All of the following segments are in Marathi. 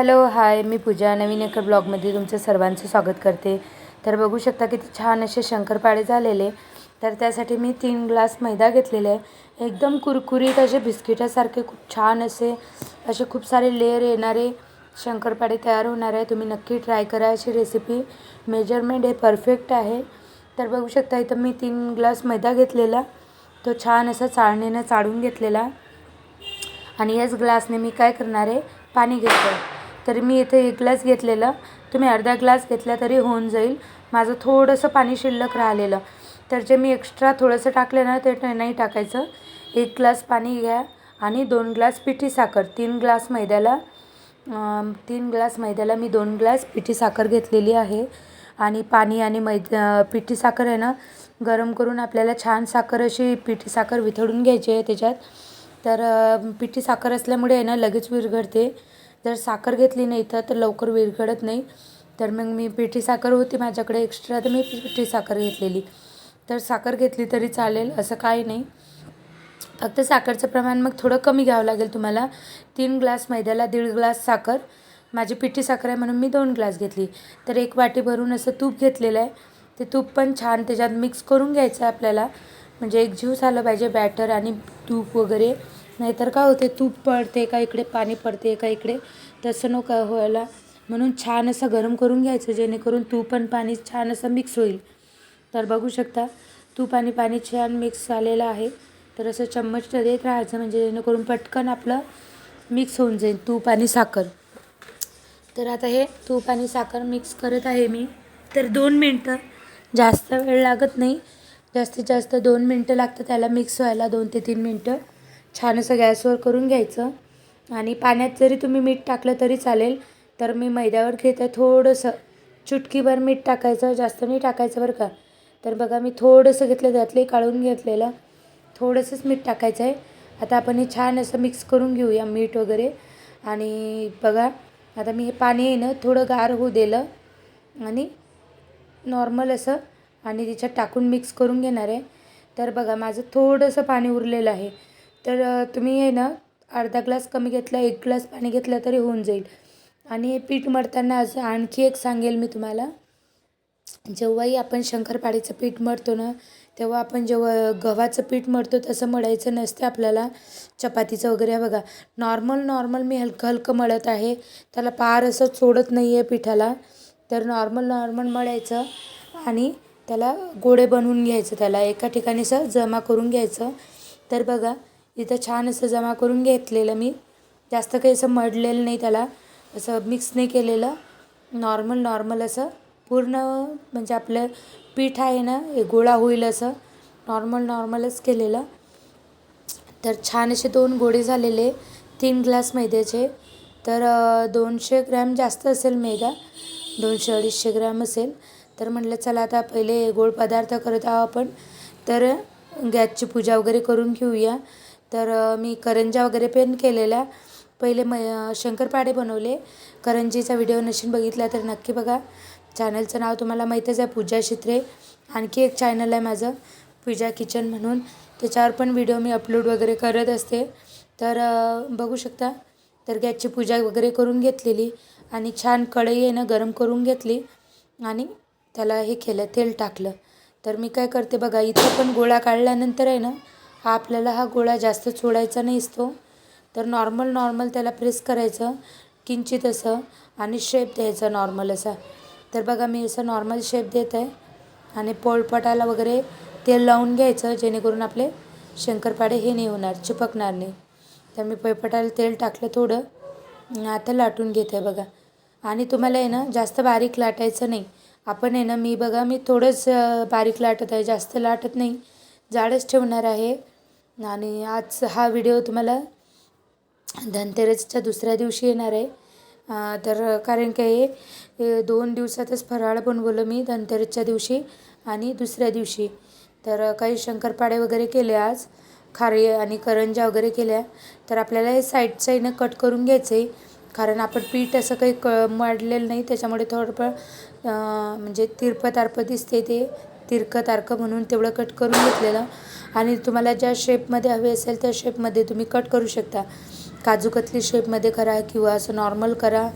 हॅलो हाय मी पूजा. नवीन एका ब्लॉगमध्ये तुमचं सर्वांचं स्वागत करते. तर बघू शकता किती छान असे शंकरपाळे झालेले. तर त्यासाठी मी तीन ग्लास मैदा घेतलेले आहे. एकदम कुरकुरीत असे बिस्किटासारखे खूप छान असे असे खूप सारे लेअर येणारे शंकरपाळे तयार होणार आहे. तुम्ही नक्की ट्राय करा अशी रेसिपी मेजरमेंट हे परफेक्ट आहे. तर बघू शकता इथं मी तीन ग्लास मैदा घेतलेला. तो छान असा चाळणीनं चाळून घेतलेला. आणि याच ग्लासने मी काय करणार आहे? पाणी घेतलं तरी मी इथे एक ग्लास घेतलेलं. तुम्ही अर्धा ग्लास घेतला तरी होऊन जाईल. माझं थोडंसं पाणी शिल्लक राहिलेलं. तर जे मी एक्स्ट्रा थोडंसं टाकलं ना ते नाही टाकायचं. एक ग्लास पाणी घ्या आणि दोन ग्लास पिठी साखर. तीन ग्लास मैद्याला तीन ग्लास मैद्याला मी दोन ग्लास पिठी साखर घेतलेली आहे. आणि पाणी आणि मैद पिठी साखर आहे ना गरम करून आपल्याला छान साखर अशी पिठी साखर विथळून घ्यायची आहे त्याच्यात. तर पिठी साखर असल्यामुळे आहे ना लगेच विरघळते. जर साखर घेतली नाही तर तर लवकर विरघळत नाही. तर मग मी पिठी साखर होती माझ्याकडे एक्स्ट्रा तर मी पिठी साखर घेतलेली. तर साखर घेतली तरी चालेल असं काही नाही. फक्त साखरचं प्रमाण मग थोडं कमी घ्यावं लागेल तुम्हाला. तीन ग्लास मैद्याला दीड ग्लास साखर. माझी पिठी साखर आहे म्हणून मी दोन ग्लास घेतली. तर एक वाटी भरून असं तूप घेतलेलं आहे. ते तूप पण छान त्याच्यात मिक्स करून घ्यायचं आहे आपल्याला. म्हणजे एक जीव झालं पाहिजे बॅटर आणि तूप वगैरे. नाहीतर काय होते तूप पडते का इकडे पाणी पडते का इकडे तसं नको व्हायला. म्हणून छान असं गरम करून घ्यायचं जेणेकरून तूप आणि पाणी छान असं मिक्स होईल. तर बघू शकता तूप आणि पाणी छान मिक्स झालेलं आहे. तर असं चम्मच देत राहायचं म्हणजे जेणेकरून पटकन आपलं मिक्स होऊन जाईल तूप आणि साखर. तर आता हे तूप आणि साखर मिक्स करत आहे मी. तर दोन मिनटं जास्त वेळ लागत नाही. जास्तीत जास्त दोन मिनटं लागतं त्याला मिक्स व्हायला दोन ते तीन मिनटं. छान असं गॅसवर करून घ्यायचं. आणि पाण्यात जरी तुम्ही मीठ टाकलं तरी चालेल तर मी मैद्यावर घेते. थोडंसं चुटकीभर मीठ टाकायचं जास्त नाही टाकायचं बरं का. तर बघा मी थोडंसं घेतलं त्यातले काढून घेतलेलं. थोडंसंच मीठ टाकायचं आहे. आता आपण हे छान असं मिक्स करून घेऊया मीठ वगैरे. आणि बघा आता मी हे पाणी आहे ना थोडं गार होऊ दिलं. आणि नॉर्मल असं आणि त्याच्यात टाकून मिक्स करून घेणार आहे. तर बघा माझं थोडंसं पाणी उरलेलं आहे. तर तुम्ही आहे ना अर्धा ग्लास कमी घेतला एक ग्लास पाणी घेतलं तरी होऊन जाईल. आणि हे पीठ मळताना असं आणखी एक सांगेल मी तुम्हाला. जेव्हाही आपण शंकरपाळीचं पीठ मळतो ना तेव्हा आपण जेव्हा गव्हाचं पीठ मळतो तसं मळायचं नसते आपल्याला. चपातीचं वगैरे बघा. नॉर्मल नॉर्मल मी हलकं हलकं मळत आहे. त्याला पार असं सोडत नाही आहे पिठाला. तर नॉर्मल नॉर्मल मळायचं आणि त्याला गोळे बनवून घ्यायचं त्याला. एका ठिकाणी असं जमा करून घ्यायचं. तर बघा तिथं छान असं जमा करून घेतलेलं मी. जास्त काही असं मडलेलं नाही त्याला. असं मिक्स नाही केलेलं. नॉर्मल नॉर्मल असं. पूर्ण म्हणजे आपलं पीठ आहे ना हे गोळा होईल असं. नॉर्मल नॉर्मलच केलेलं. तर छान असे दोन गोळे झालेले. तीन ग्लास मैद्याचे. तर दोनशे ग्रॅम जास्त असेल मैदा. दोनशे अडीचशे ग्रॅम असेल. तर म्हटलं चला आता पहिले गोड पदार्थ करत आहोत आपण. तर गॅसची पूजा वगैरे करून घेऊया. तर मी करंजा वगैरे पण केलेल्या. पहिले मै अ, शंकरपाळे बनवले. करंजीचा व्हिडिओ नशीन बघितला तर नक्की बघा. चॅनलचं नाव तुम्हाला माहीतच आहे पूजा शित्रे. आणखी एक चॅनल आहे माझं पूजा किचन म्हणून. त्याच्यावर पण व्हिडिओ मी अपलोड वगैरे करत असते. तर बघू शकता. तर गॅसची पूजा वगैरे करून घेतलेली आणि छान कढई आहे ना गरम करून घेतली आणि त्याला हे केलं तेल टाकलं. तर मी काय करते बघा इथं पण गोळा काढल्यानंतर आहे ना हा आपल्याला हा गोळा जास्त चोळायचा नाही असतो तर नॉर्मल नॉर्मल त्याला प्रेस करायचं किंचित असं आणि शेप द्यायचा नॉर्मल असा. तर बघा मी असं नॉर्मल शेप देत आहे. आणि पोळपटाला वगैरे तेल लावून घ्यायचं जेणेकरून आपले शंकरपाडे हे नाही होणार चिपकणार नाही. तर मी पोळपटाला तेल टाकलं थोडं. आता लाटून घेते आहे बघा. आणि तुम्हाला आहे ना जास्त बारीक लाटायचं नाही. आपण आहे ना मी बघा मी थोडंच बारीक लाटत आहे जास्त लाटत नाही. जाडच ठेवणार आहे. आणि आज हा व्हिडिओ तुम्हाला धनतेरसच्या दुसऱ्या दिवशी येणार आहे. तर कारण की हे दोन दिवसातच फराळ बनवलं मी धनतेरसच्या दिवशी आणि दुसऱ्या दिवशी. तर काही शंकरपाळे वगैरे केले आज खारी आणि करंजा वगैरे केल्या. तर आपल्याला हे साईड साईडनं कट करून घ्यायचं आहे. कारण आपण पीठ असं काही क मळलेलं नाही त्याच्यामुळे थोडंफार म्हणजे तिरपं तारपं दिसते ते. तिरकं तारकं म्हणून तेवढं कट करून घेतलेलं. आणि तुम्हाला ज्या शेपमध्ये हवे असेल त्या शेपमध्ये तुम्ही कट करू शकता. काजूकतली शेपमध्ये करा किंवा असं नॉर्मल करा.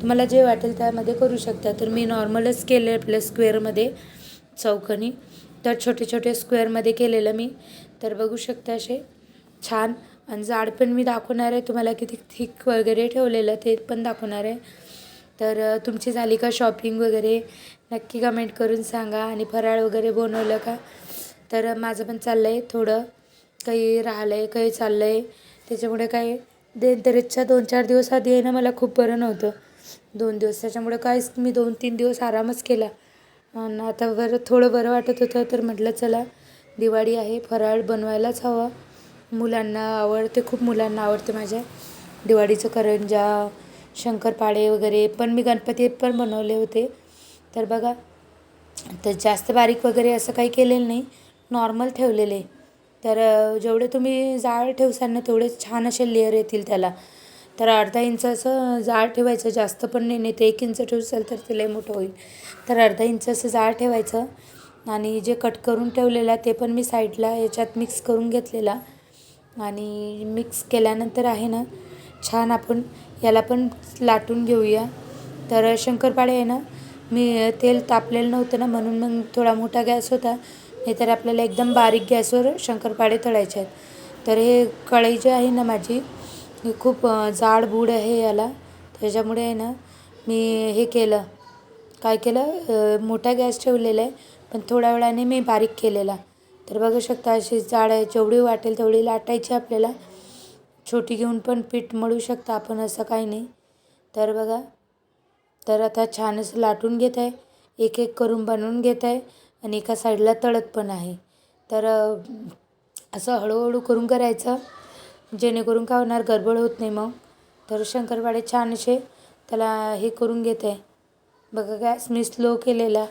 तुम्हाला जे वाटेल त्यामध्ये करू शकता. तर मी नॉर्मलच केलं आहे आपल्या स्क्वेअरमध्ये चौकनी. तर छोटे छोटे स्क्वेअरमध्ये केलेलं मी. तर बघू शकता असे. छान. आणि जाड पण मी दाखवणार आहे. तुम्हाला किती थिक वगैरे ठेवलेलं ते पण दाखवणार आहे. तर तुमची झाली का शॉपिंग वगैरे? नक्की कमेंट करून सांगा. आणि फराळ वगैरे बनवलं का? तर माझं पण चाललं आहे थोडं. काही राहिलं आहे काही चाललं आहे त्याच्यामुळे काय देनतरीच्या दोन चार दिवस आधी आहे ना मला खूप बरं नव्हतं. दोन दिवस. त्याच्यामुळे कायच मी दोन तीन दिवस आरामच केला. आणि आता बरं थोडं बरं वाटत होतं तर म्हटलं चला दिवाळी आहे फराळ बनवायलाच हवं. मुलांना आवडते खूप मुलांना आवडते माझ्या. दिवाळीचं करंजा शंकरपाळे वगैरे पण मी गणपती पण बनवले होते. तर बघा तर जास्त बारीक वगैरे असं काही केलेलं नाही. नॉर्मल ठेवलेले. तर जेवढे तुम्ही जाळ ठेवसाल ना तेवढे छान असे लेअर येतील त्याला. तर अर्धा इंच असं जाळ ठेवायचं जास्त पण नाही नाही ते एक इंच ठेवसाल तर ते लय मोठं होईल. तर अर्धा इंच असं जाळ ठेवायचं. आणि जे कट करून ठेवलेलं ते पण मी साईडला याच्यात मिक्स करून घेतलेला. आणि मिक्स केल्यानंतर आहे ना छान आपण याला पण लाटून घेऊया. तर शंकरपाळे आहे ना मी तेल तापलेलं नव्हतं ना म्हणून मग थोडा मोठा गॅस होता. नाहीतर आपल्याला एकदम बारीक गॅसवर शंकरपाळे तळायचे आहेत. तर हे कळई जी आहे ना माझी ही खूप जाड बूड आहे याला. त्याच्यामुळे आहे ना मी हे केलं. काय केलं? मोठा गॅस ठेवलेला आहे पण थोड्या वेळाने मी बारीक केलेला. तर बघू शकता अशी जाड आहे जेवढी वाटेल तेवढी लाटायची आपल्याला. छोटी घेऊन पण पीठ मळू शकता आपण असं काही नाही. तर बघा तर आता छान असं लाटून घेत आहे. एक एक करून बनवून घेत आहे आणि एका साईडला तळत पण आहे. तर असं हळूहळू करून करायचं. जेणेकरून काय होणार गडबड होत नाही मग. तर शंकरपाळे छान असे त्याला हे करून घेत आहे. बघा गॅस मी स्लो केलेला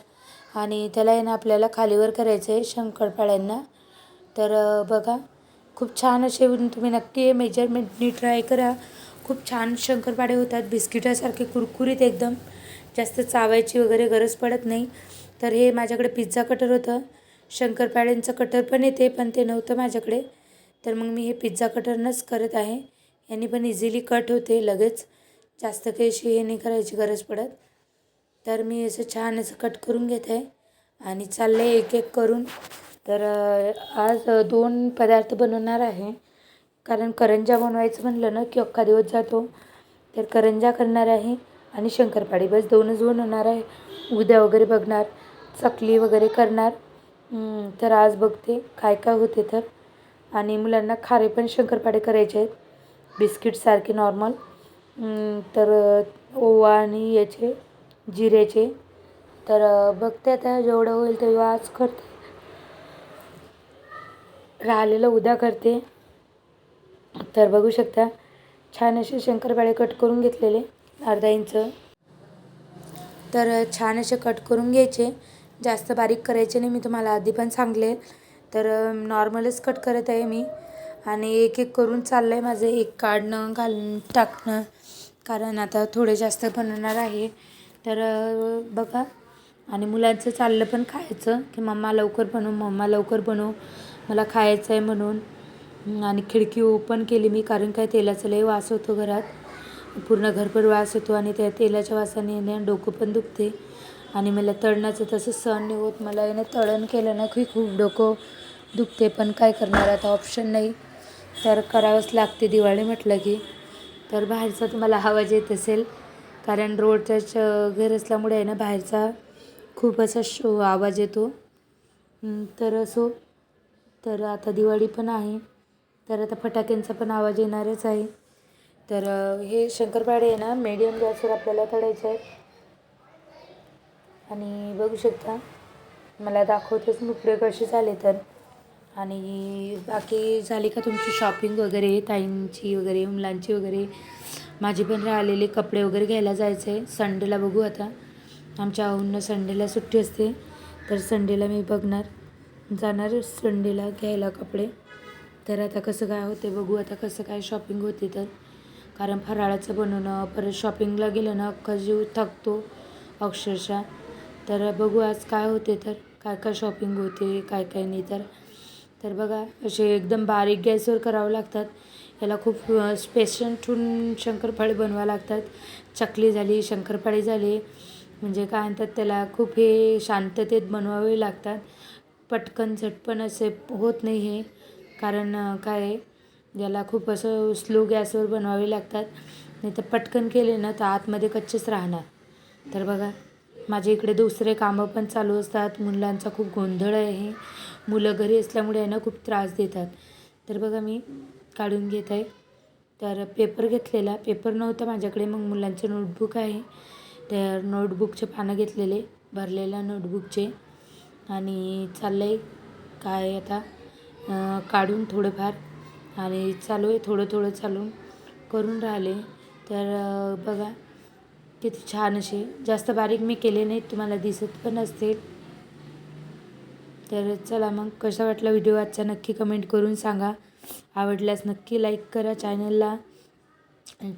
आणि त्याला आहे ना आपल्याला खालीवर करायचं आहे शंकरपाळ्यांना. तर बघा. खूप छान असे तुम्ही नक्की मेजरमेंटनी ट्राय करा. खूप छान शंकरपाडे होतात बिस्किटासारखे कुरकुरीत एकदम. जास्त चावायची वगैरे गरज पडत नाही. तर हे माझ्याकडे पिझ्झा कटर होतं. शंकरपाड्यांचं कटर पण येते पण ते नव्हतं माझ्याकडे. तर मग मी हे पिझ्झा कटरनंच करत आहे. यांनी पण इझिली कट होते लगेच. जास्त काही अशी हे नाही करायची गरज पडत. तर मी असं छान असं कट करून घेत. आहे आणि चाललं आहे एक एक करून. तर आज दोन पदार्थ बनवणार आहे. कारण करंजा बनवायचं म्हणलं ना की अख्खा दिवस जातो. तर करंजा करणार आहे आणि शंकरपाळी. बस दोनच बनवणार आहे. उद्या वगैरे बघणार. चकली वगैरे करणार. तर आज बघते काय काय होते तर. आणि मुलांना खारे पण शंकरपाळे करायचे आहेत. बिस्किटसारखे नॉर्मल. तर ओवा आणि याचे जिऱ्याचे. तर बघते आता जेवढं होईल तेव्हा आज करते. राहिलेलं उद्या करते. तर बघू शकता छान असे शंकरपाळे कट करून घेतलेले अर्धा इंच तर छान असे कट करून घ्यायचे. जास्त बारीक करायचे नाही मी तुम्हाला आधी पण सांगले. तर नॉर्मलच कट करत आहे मी. आणि एक एक करून चाललं आहे माझं एक काढणं घालून टाकणं. कारण आता थोडे जास्त बनवणार आहे. तर बघा. आणि मुलांचं चाललं पण खायचं की मम्मा लवकर बनव मम्मा लवकर बनव. मला खायचं आहे म्हणून. आणि खिडकी ओपन केली मी कारण काय तेलाचा लय वास होतो घरात. पूर्ण घरभर वास होतो आणि त्या तेलाच्या वासाने ना डोकं पण दुखते. आणि मला तळणाचं तसं सहन नाही होत. मला याने तळण केलं ना की खूप डोकं दुखते. पण काय करणार? आता ऑप्शन नाही. तर करावंच लागते. दिवाळी म्हटलं की. तर बाहेरचा तुम्हाला आवाज येत असेल. कारण रोडच्याच घर असल्यामुळे आहे ना बाहेरचा खूप असा शो आवाज येतो. तर असो. तर आता दिवाळी पण आहे. तर आता फटाक्यांचा पण आवाज येणारच आहे. तर हे शंकरपाळे आहे ना मीडियम गॅसवर आपल्याला तळायचे आहे. आणि बघू शकता मला दाखवतेच मी पुढे कसे झाले तर. आणि बाकी झाली का तुमची शॉपिंग वगैरे ताईंची वगैरे मुलांची वगैरे. माझी पण राहिलेले कपडे वगैरे घ्यायला जायचं आहे. संडेला बघू आता. आमच्या आऊंना संडेला सुट्टी असते. तर संडेला मी बघणार. जाणार संडेला घ्यायला कपडे. तर आता कसं काय होते बघू आता कसं काय शॉपिंग होते तर. कारण फराळाचं बनवणं परत शॉपिंगला गेलं ना अख्खा जीव थकतो अक्षरशः. तर बघू आज काय होते तर काय काय शॉपिंग होते काय काय नाही तर. तर बघा असे एकदम बारीक गॅसवर करावं लागतात. याला खूप स्पेशल ठेवून शंकरपाळे बनवावं लागतात. चकली झाली शंकरपाळे झाले. म्हणजे काय म्हणतात त्याला खूप हे शांततेत बनवावे लागतात. पटकन झटपण असे होत नाही हे. कारण काय आहे, याला खूप असं स्लो गॅसवर बनवावे लागतात. नाही तर पटकन केले ना तर आतमध्ये कच्चेच राहणार. तर बघा माझ्या इकडे दुसरे कामं पण चालू असतात. मुलांचा खूप गोंधळ आहे. मुलं घरी असल्यामुळे यांना खूप त्रास देतात. तर बघा मी काढून घेत आहे. तर पेपर घेतलेला. पेपर नव्हता माझ्याकडे मग मुलांचं नोटबुक आहे. त्या नोटबुकचे पानं घेतलेले. भरलेल्या नोटबुकचे. आणि चाललं आहे काय आता? काढून थोडंफार. आणि चालू आहे थोडं थोडं चालून करून राहिले. तर बघा किती छान असे. जास्त बारीक मी केले नाहीत तुम्हाला दिसत पण असतील. तर चला मग कसा वाटला व्हिडिओ आजचा नक्की कमेंट करून सांगा. आवडल्यास नक्की लाईक करा चॅनलला.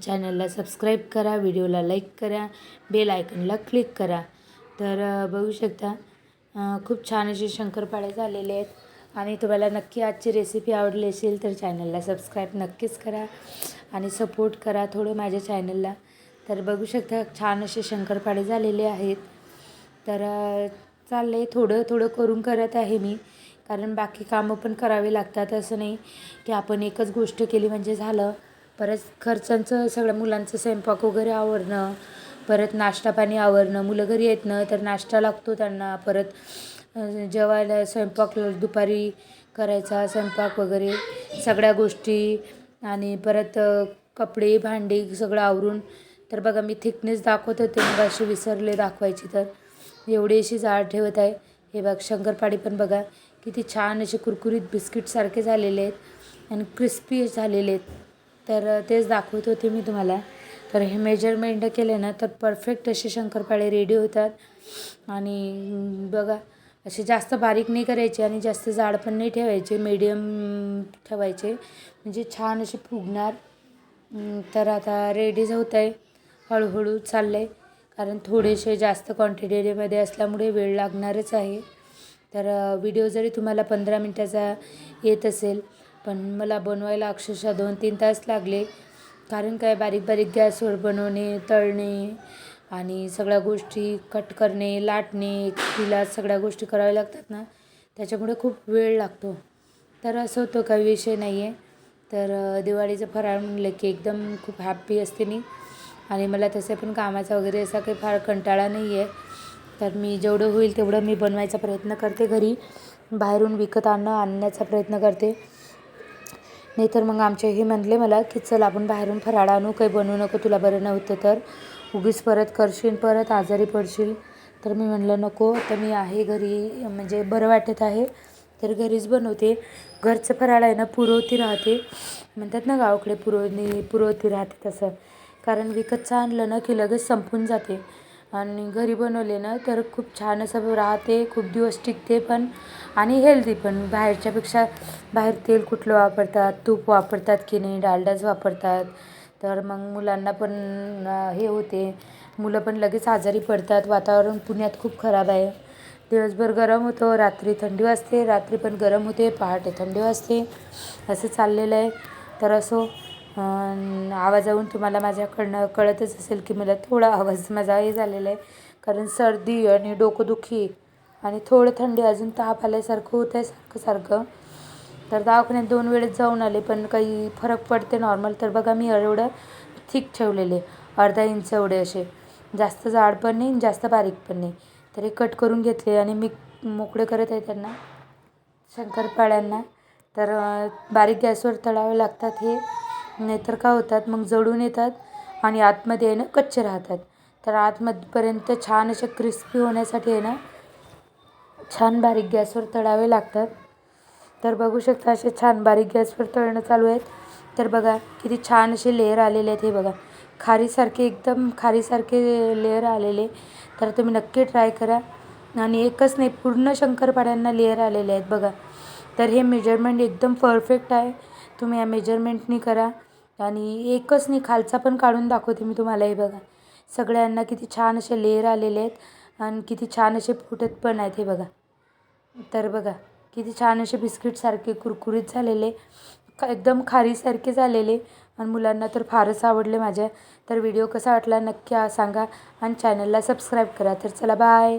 चॅनलला सबस्क्राईब करा व्हिडिओला लाईक करा बेल आयकनला क्लिक करा. तर बघू शकता खूप छान असे शंकरपाळे झालेले आहेत. आणि तुम्हाला नक्की आजची रेसिपी आवडली असेल तर चॅनलला सबस्क्राईब नक्कीच करा. आणि सपोर्ट करा थोडं माझ्या चॅनलला तर बघू शकता छान असे शंकरपाळे झालेले आहेत. तर अं, चाललं थोडं थोडं करून करत आहे मी. कारण बाकी कामं पण करावी लागतात असं नाही की आपण एकच गोष्ट केली म्हणजे झालं. परत खर्चांचं सगळ्या मुलांचं स्वयंपाक वगैरे आवरणं परत नाश्ता पाणी आवरणं. मुलं घरी येत ना तर नाश्ता लागतो त्यांना. परत जेवायला स्वयंपाक दुपारी करायचा स्वयंपाक वगैरे सगळ्या गोष्टी. आणि परत कपडे भांडी सगळं आवरून. तर बघा मी थिकनेस दाखवत होते मग अशी विसरले दाखवायची तर. एवढी अशी जाड ठेवत आहे. हे बघ शंकरपाळी पण बघा किती छान असे कुरकुरीत बिस्किटसारखे झालेले आहेत आणि क्रिस्पी झालेले आहेत. तर तेच दाखवत होते मी तुम्हाला. तर हे मेजरमेंट केले ना तर परफेक्ट असे शंकरपाळे रेडी होतात. आणि बघा असे जास्त बारीक नाही करायचे आणि जास्त जाड पण नाही ठेवायचे मीडियम ठेवायचे. म्हणजे छान असे फुगणार. तर आता रेडीच होत आहे हळूहळू चाललं आहे कारण थोडेसे जास्त क्वांटिटीमध्ये असल्यामुळे वेळ लागणारच आहे. तर व्हिडिओ जरी तुम्हाला पंधरा मिनटाचा येत असेल पण मला बनवायला अक्षरशः दोन तीन तास लागले. कारण काय बारीक बारीक गॅसवर बनवणे तळणे आणि सगळ्या गोष्टी कट करणे लाटणे तिला सगळ्या गोष्टी कराव्या लागतात ना त्याच्यामुळे खूप वेळ लागतो. तर असं होतं काही विषय नाही आहे तर दिवाळीचं फराळ म्हणलं की एकदम खूप हॅप्पी असते मी. आणि मला तसे पण कामाचा वगैरे असा काही फार कंटाळा नाही आहे तर मी जेवढं होईल तेवढं मी बनवायचा प्रयत्न करते घरी. बाहेरून विकत आणणं आणण्याचा प्रयत्न करते. नाहीतर मग आमचे हे म्हणले मला की चल आपण बाहेरून फराळ आणू काही बनवू नको तुला बरं नव्हतं तर. उगीच परत करशील परत आजारी पडशील. तर मी म्हणलं नको तर मी आहे घरी म्हणजे बरं वाटत आहे तर घरीच बनवते. घरचं फराळ आहे ना पुरवती राहते. म्हणतात ना गावाकडे पुरवणी पुरवती राहते तसं. कारण विकतचं आणलं ना की लगेच संपून जाते. आणि घरी बनवले ना तर खूप छान असं राहते खूप दिवस टिकते पण आणि हेल्दी पण. बाहेरच्यापेक्षा बाहेर तेल कुठलं वापरतात तूप वापरतात की नाही डालडाच वापरतात. तर मग मुलांना पण हे होते. मुलं पण लगेच आजारी पडतात. वातावरण पुण्यात खूप खराब आहे. दिवसभर गरम होतं रात्री थंडी वाजते रात्री पण गरम होते पहाटे थंडी वाजते. असं चाललेलं आहे. तर असो आवाजावरून तुम्हाला माझ्याकडनं कळतच असेल की मला थोडा आवाज माझा हे झालेला आहे. कारण सर्दी आणि डोकंदुखी आणि थोडं थंडी अजून ताप आल्यासारखं होतं आहे सारखं सारखं. तर दवाखान्यात दोन वेळेस जाऊन आले पण काही फरक पडते नॉर्मल तर बघा मी एवढं थिक ठेवलेले अर्धा इंच एवढे असे. जास्त जाड पण नाही आणि जास्त बारीक पण नाही. तर हे कट करून घेतले आणि मी मोकळे करत आहे त्यांना शंकरपाळ्यांना. तर बारीक गॅसवर तळावे लागतात हे. नाहीतर काय होतात? मग जळून येतात आणि आतमध्ये आहे ना कच्चे राहतात. तर आतमध्येपर्यंत छान असे क्रिस्पी होण्यासाठी आहे ना छान बारीक गॅसवर तळावे लागतात. तर बघू शकता असे छान बारीक गॅसवर तळणं चालू आहेत. तर बघा किती छान असे लेअर आलेले आहेत हे बघा. खारीसारखे एकदम खारीसारखे लेअर आलेले. तर तुम्ही नक्की ट्राय करा. आणि एकच नाही पूर्ण शंकरपाड्यांना लेअर आलेले आहेत बघा. तर हे मेजरमेंट एकदम परफेक्ट आहे. तुम्ही या मेजरमेंटनी करा. आणि एकच नाही खालचा पण काढून दाखवते मी तुम्हाला हे बघा. सगळ्यांना किती छान असे लेअर आलेले आहेत आणि किती छान असे फुटत पण आहेत हे बघा. तर बघा किती छान असे बिस्किटसारखे कुरकुरीत झालेले का एकदम खारीसारखे झालेले आणि मुलांना तर फारच आवडले माझ्या. तर व्हिडिओ कसा वाटला नक्की सांगा आणि चॅनलला सबस्क्राईब करा. तर चला बाय.